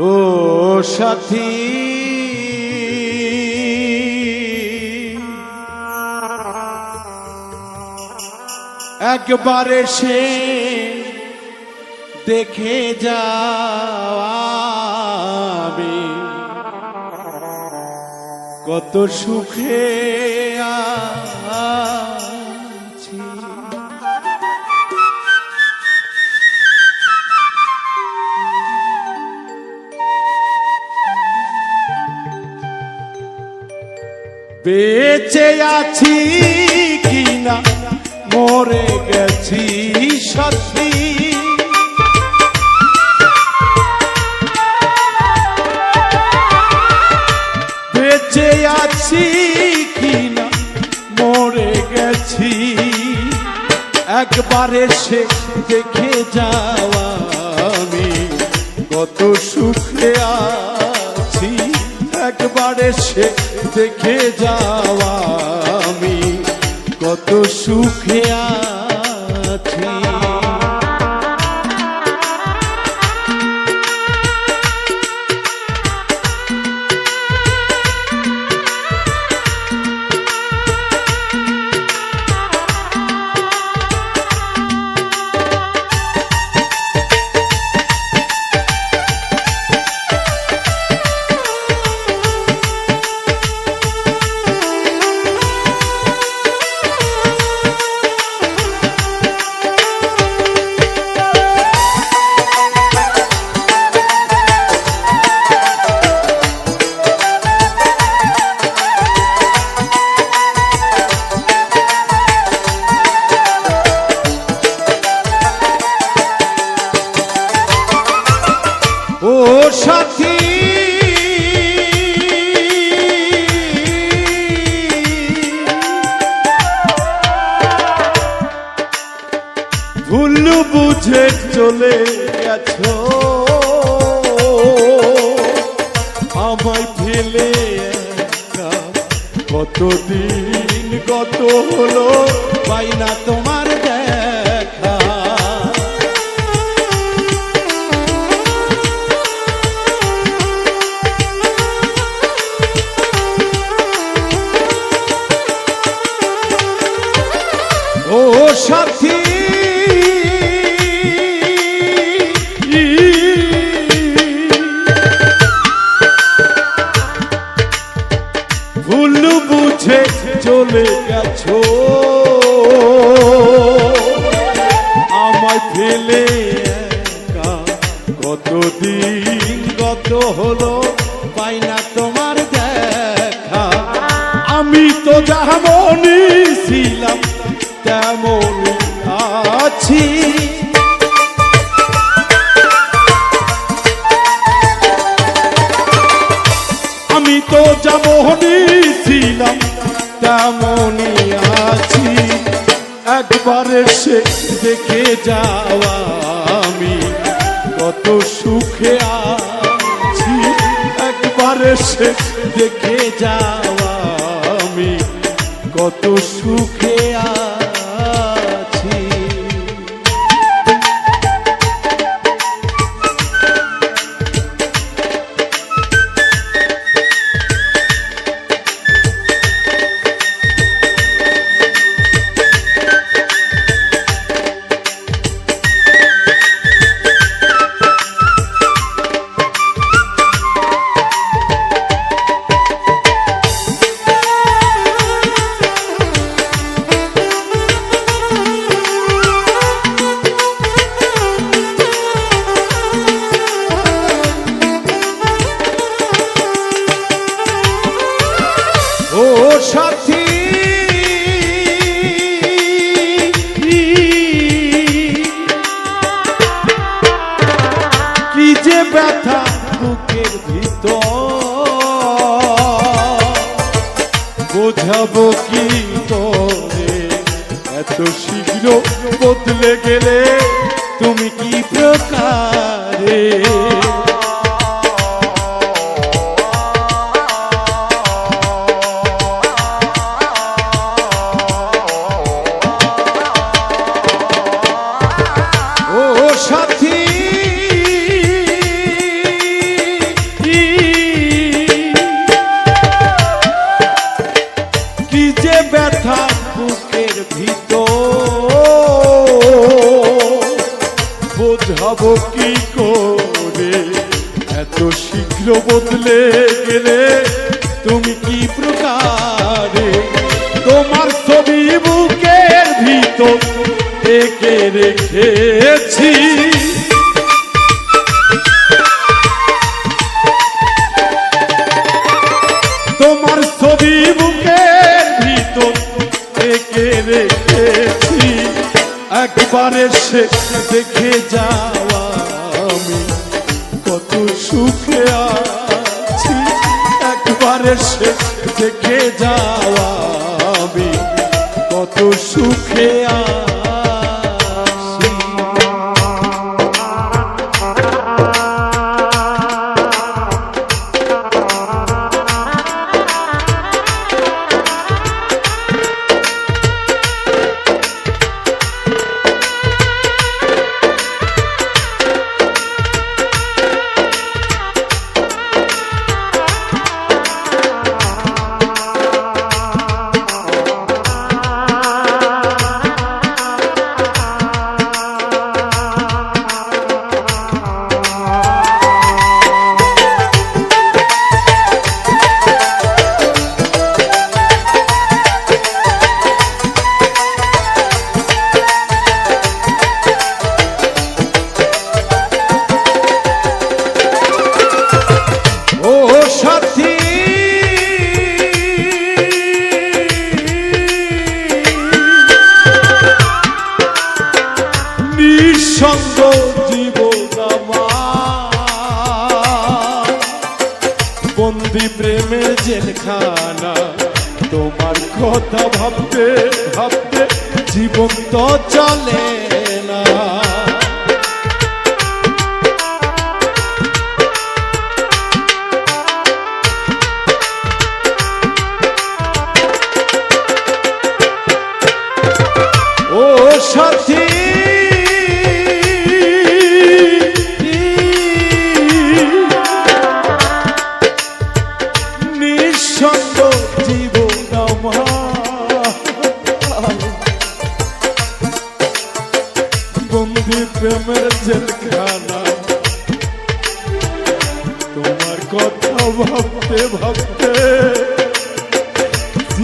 ও সাথী। একবার সে দেখে যাবে কত সুখে বেঁচে আছি কিনা? মরে গেছি সত্যি। বেঁচে আছি কিনা? মরে গেছি। একবারে সে দেখে যাওয়া আমি। কত সুখে আছি। একবার এসে দেখে যাওয়া আমি। কত সুখে আছি ভুল বুঝে চলে গেছ। আমায় ফেলে কতদিন কত হলো পাই না তোমার আমায় একা। কতদিন কত হলো, পাই না তোমার দেখা। আমি তো যেমনই ছিলাম, তেমন আছি। আমি তো যেমনই ছিলাম, তেমনই একবার এসে দেখে যাওয়া আমি। কত সুখে আছি, একবার এসে দেখে যাওয়া আমি। কত সুখে আছি পাব কি করে? এত শীঘ্র বদলে গেলে তুমি কি প্রকারে? তোমার ছবি বুকের ভিতর একে রেখেছি। তোমার ছবি বুকের একবার সে দেখে যাওয়া আমি কত সুখে আছি। একবারে সে দেখে যাওয়া তোমার কথা ভাবতে ভাবতে জীবন তো চলে।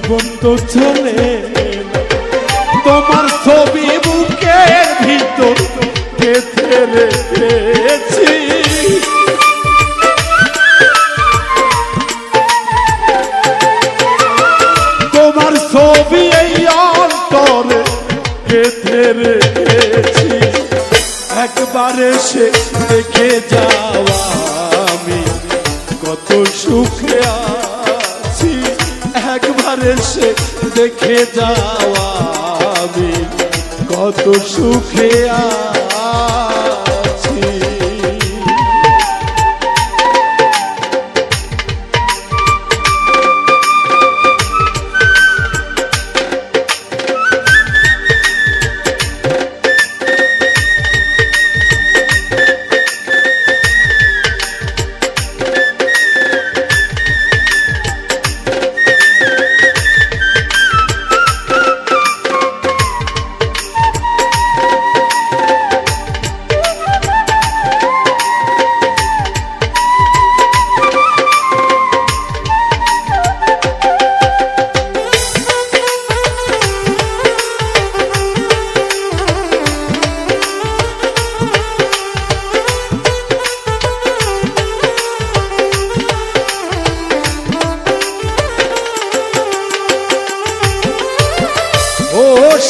জীবন চলে তোমার ছবি বুকের ভিতর তোমার ছবি এই অন্তরে রেখেছি। একবার এসে দেখে যাওয়া আমি কত সুখে আছি একবার এসে দেখে যাওয়া আমি কত সুখে আছি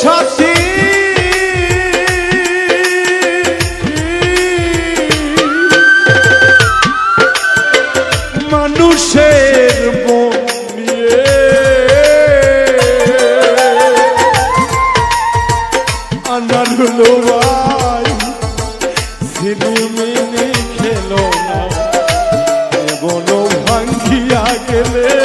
সাথী। মানুষের মন নিয়ে আনার হলো ভাই সিনেমিনি খেলো না। বলো ভাঙ্গিয়া গেলে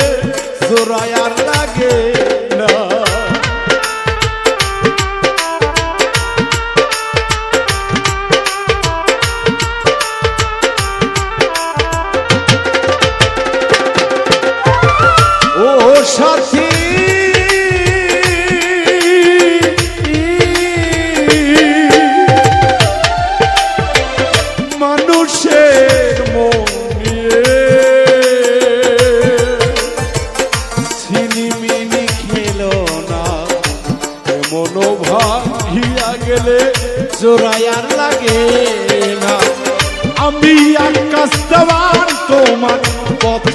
দেওয়ার তোমার পথ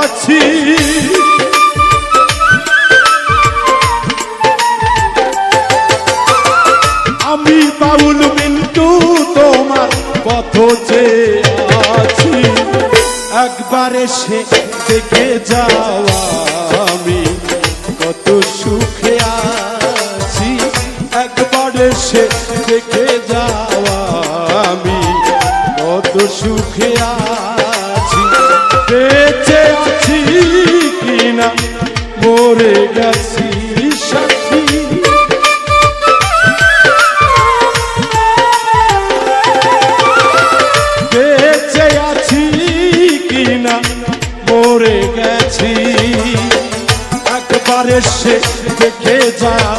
আছি। আমি বাউল মিন্টু, তোমার পথ যে আছি। একবারে সে দেখে যাওয়া আমি কত সুখে আছি। একবার থেকে দেখে